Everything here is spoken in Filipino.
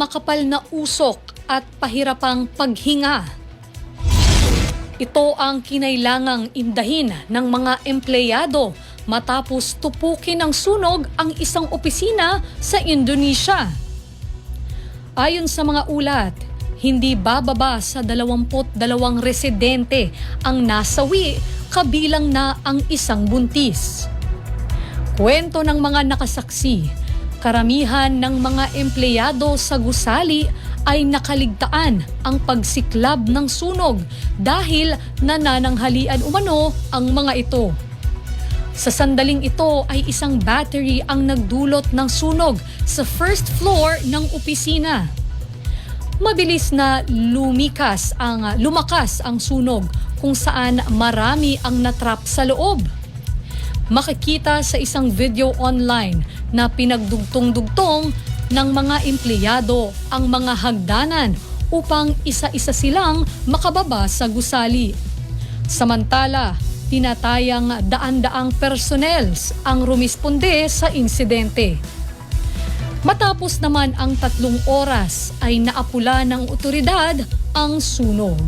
makapal na usok at pahirapang paghinga. Ito ang kinailangang indahin ng mga empleyado matapos tupukin ng sunog ang isang opisina sa Indonesia. Ayon sa mga ulat, hindi bababa sa 22 residente ang nasawi kabilang na ang isang buntis. Kwento ng mga nakasaksi, karamihan ng mga empleyado sa gusali ay nakaligtaan ang pagsiklab ng sunog dahil nanananghalian umano ang mga ito. Sa sandaling ito ay isang battery ang nagdulot ng sunog sa first floor ng opisina. Mabilis na lumikas ang lumakas ang sunog kung saan marami ang natrap sa loob. Makikita sa isang video online na pinagdugtong-dugtong ng mga empleyado ang mga hagdanan upang isa-isa silang makababa sa gusali. Samantala, tinatayang daan-daang personnels ang rumisponde sa insidente. Matapos naman ang tatlong oras ay naapula ng otoridad ang sunog.